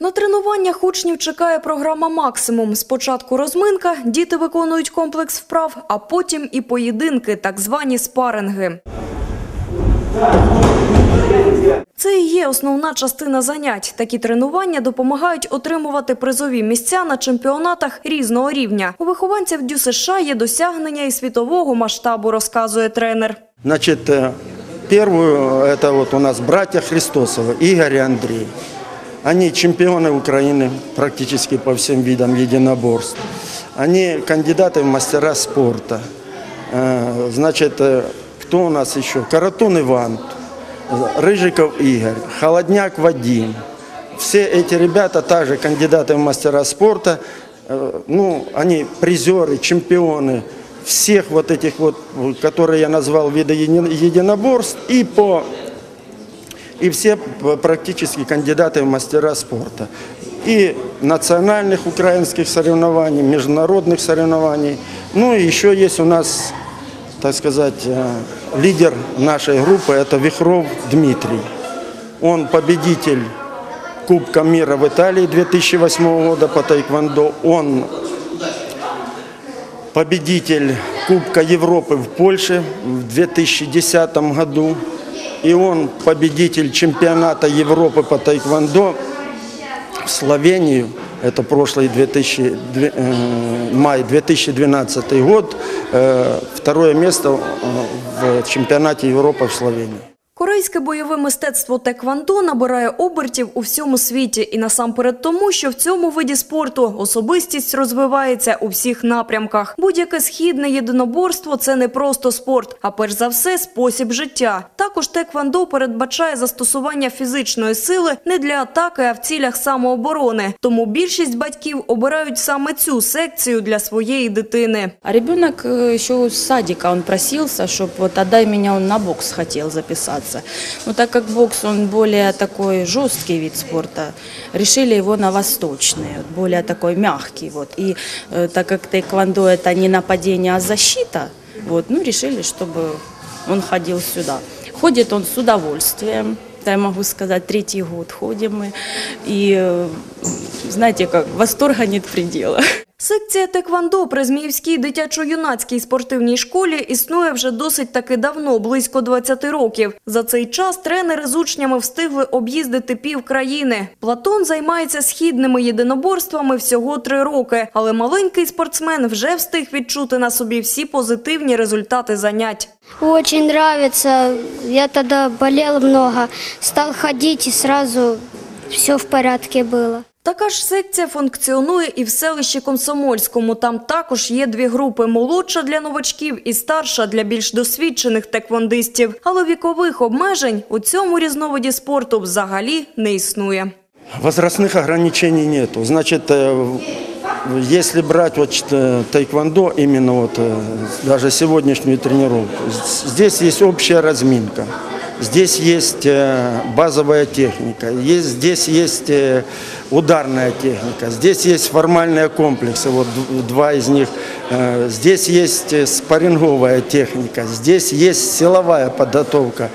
На тренуваннях учнів чекає програма «Максимум». Спочатку розминка, діти виконують комплекс вправ, а потім і поєдинки, так звані спаринги. Це і є основна частина занять. Такі тренування допомагають отримувати призові місця на чемпіонатах різного рівня. У вихованців Дю США є досягнення і світового масштабу, розказує тренер. Значит, э, первую это вот у нас братья Христосовы, Игорь и Андрей. Они чемпионы Украины практически по всем видам единоборств. Они кандидаты в мастера спорта. Э, Значит, э, кто у нас еще? Каратун Иван, Рыжиков Игорь, Холодняк Вадим. Все эти ребята также кандидаты в мастера спорта. Э, Ну, они призеры, чемпионы всех вот этих вот, которые я назвал виды еди- единоборств, и по и все практически кандидаты в мастера спорта. И национальных украинских соревнований, международных соревнований. Ну и еще есть у нас, так сказать, э, лидер нашей группы, это Вихров Дмитрий. Он победитель Кубка мира в Италии 2008 года по тайквондо. Он победитель Кубка Европы в Польше в 2010 году. И он победитель чемпионата Европы по тайквондо в Словению. Это прошлый 2000, две- э, май 2012 год. Э, Второе место э, в чемпионате Европы в Словении. Корейське бойове мистецтво теквандо набирає обертів у всьому світі і насамперед тому, що в цьому виді спорту особистість розвивається у всіх напрямках. Будь-яке східне єдиноборство – це не просто спорт, а перш за все спосіб життя. Також теквандо передбачає застосування фізичної сили не для атаки, а в цілях самооборони. Тому більшість батьків обирають саме цю секцію для своєї дитини. А э, еще с садика он просился, чтобы вот отдай меня, он на бокс хотел записаться. Но так как бокс он более такой жесткий вид спорта, решили его на восточный, более такой мягкий. Вот. И э, так как тайквондо это не нападение, а защита, вот, ну решили, чтобы он ходил сюда. Ходит он с удовольствием. Я могу сказать, третий год ходим мы. И, э, знаете, как, восторга нет предела. Секція теквандо при Зміївській дитячо-юнацькій спортивній школі існує вже досить таки давно, близько 20 років. За цей час тренери з учнями встигли об'їздити пів країни. Платон займається східними єдиноборствами всього три роки, але маленький спортсмен вже встиг відчути на собі всі позитивні результати занять. Очень нравится. Я тогда болел много, стал ходить и сразу все в порядке было. Така ж секція функціонує і в селищі Комсомольському. Там також є дві групи – молодша для новачків і старша для більш досвідчених теквондистів. Але вікових обмежень у цьому різновиді спорту взагалі не існує. Возрастных ограничений нету. Значит, э, если брать вот э, тайквондо, именно вот э, даже сегодняшнюю тренировку, с- здесь есть общая разминка, Здесь есть э, базовая техника, есть, здесь есть э, ударная техника, здесь есть формальные комплексы, вот два из них, Э, здесь есть спарринговая техника, здесь есть силовая подготовка,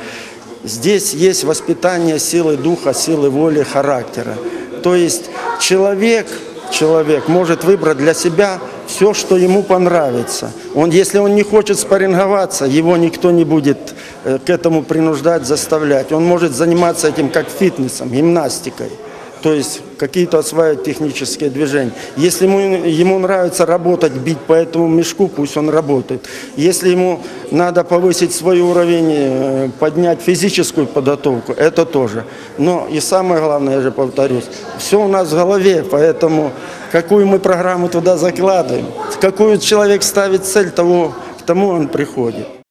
Здесь есть воспитание силы духа, силы воли, характера. То есть человек, человек может выбрать для себя все, что ему понравится. Он, если он не хочет спарринговаться, его никто не будет к этому принуждать, заставлять. Он может заниматься этим как фитнесом, гимнастикой. То есть какие-то осваивать технические движения. Если ему, ему нравится работать, бить по этому мешку, пусть он работает. Если ему надо повысить свой уровень, э, поднять физическую подготовку, это тоже. Но и самое главное, я же повторюсь, все у нас в голове, поэтому какую мы программу туда закладываем, какую человек ставит цель, того, к тому он приходит.